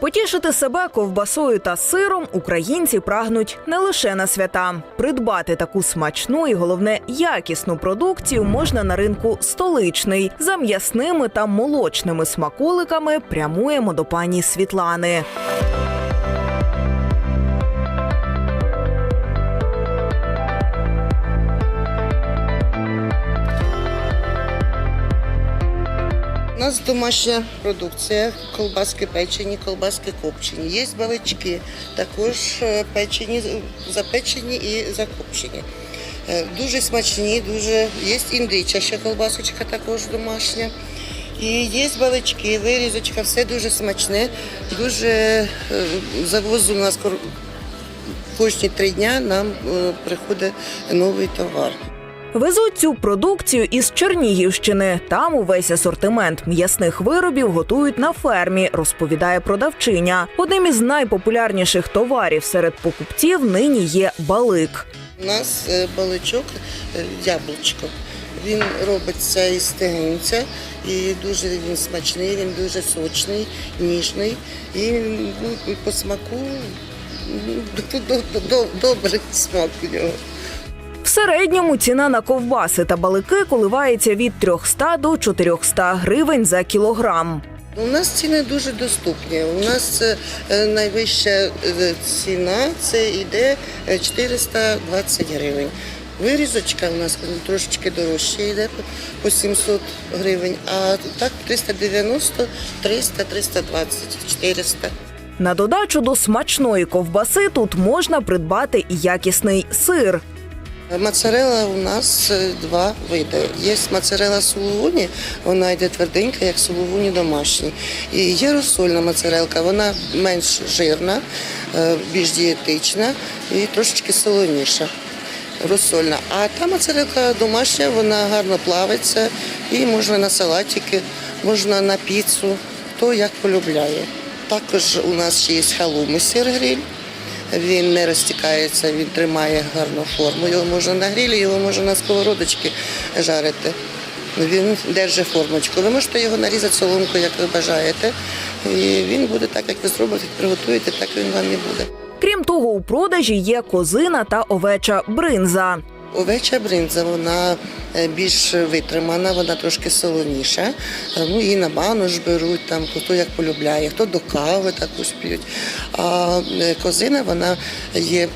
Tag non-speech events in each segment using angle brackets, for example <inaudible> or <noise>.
Потішити себе ковбасою та сиром українці прагнуть не лише на свята. Придбати таку смачну і головне якісну продукцію можна на ринку столичний. За м'ясними та молочними смаколиками прямуємо до пані Світлани. У нас домашня продукція, колбаски печені, колбаски копчені. Є балички, також е, печені, запечені і закопчені. Е, Дуже смачні, дуже є індича, ще колбасочка також домашня. І є балички, вирізочка, все дуже смачне. Дуже е, завозу у нас кожні три дня нам приходить новий товар. Везуть цю продукцію із Чернігівщини. Там увесь асортимент м'ясних виробів готують на фермі, розповідає продавчиня. Одним із найпопулярніших товарів серед покупців нині є балик. У нас е, баличок е, яблучко. Він робиться із стегенця і дуже він смачний, він дуже сочний, ніжний і ну, по смаку ну, <laughs> до- до- до- добрий смак у нього. В середньому ціна на ковбаси та балики коливається від 300 до 400 гривень за кілограм. У нас ціни дуже доступні. У нас е, е, найвища е, ціна це йде е, 420 гривень. Вирізочка у нас трошечки дорожче йде по 700 гривень, а так 390, 300, 320, 400. На додачу до смачної ковбаси тут можна придбати і якісний сир. Моцарела у нас е, два види. Є моцарела сулугуні, вона йде тверденька, як сулугуні домашні. І є розсольна моцарелка, вона менш жирна, е, більш дієтична і трошечки солоніша. Розсольна. А та моцарелка домашня, вона гарно плавиться і можна на салатики, можна на піцу, хто як полюбляє. Також у нас ще є халуми сир гриль. Він не розтікається, він тримає гарну форму. Його можна на грілі, його можна на сковородочці жарити. Він держить формочку. Ви можете його нарізати соломкою, як ви бажаєте. І він буде так, як ви зробите, приготуєте, так він вам і буде. Крім того, у продажі є козина та овеча бринза. Овеча бринза, вона е, більш витримана, вона трошки солоніша. Е, Ну, її на банош беруть, там, хто як полюбляє, хто до кави також п'ють. А е, козина, вона є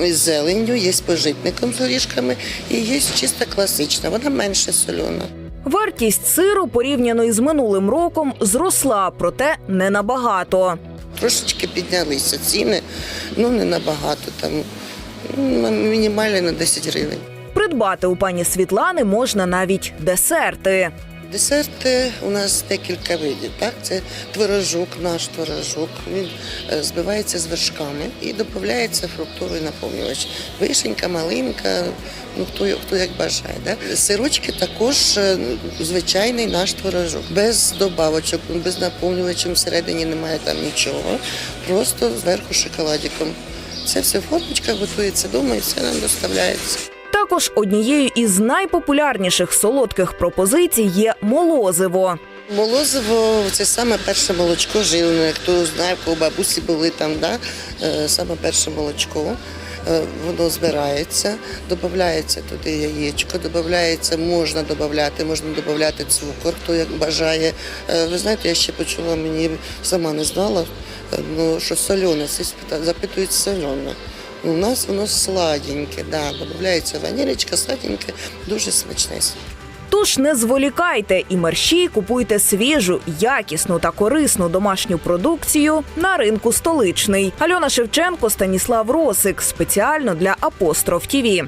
з зеленню, є з пожитником з горішками і є чисто класична, вона менше сольона. Вартість сиру порівняно із минулим роком зросла, проте не набагато. Трошечки піднялися ціни, ну не набагато, там мінімально на 10 гривень. Придбати у пані Світлани можна навіть десерти. Десерти у нас декілька видів. Так? Це творожок, наш творожок. Він е, збивається з вершками і додається фруктовий наповнювач. Вишенька, малинка, ну хто, хто як бажає. Да? Сирочки також е, звичайний наш творожок, без добавочок, без наповнювачів всередині немає там нічого. Просто зверху шоколадиком. Це все в формочках готується вдома і все нам доставляється. Також однією із найпопулярніших солодких пропозицій є молозиво. Молозиво це саме перше молочко жилне. Хто знає, у бабусі були там, да? е, саме перше молочко. Е, Воно збирається, додається туди яєчко, додається, можна додати, можна додати цукор, хто як бажає. Е, Ви знаєте, я ще почула, мені сама не знала, е, ну, що солене, запитують солене. У нас воно сладеньке, да, додається ванілечка, сладеньке, дуже смачне. Тож не зволікайте і мерщій купуйте свіжу, якісну та корисну домашню продукцію на ринку столичний. Альона Шевченко, Станіслав Росик спеціально для Апостроф ТІВІ.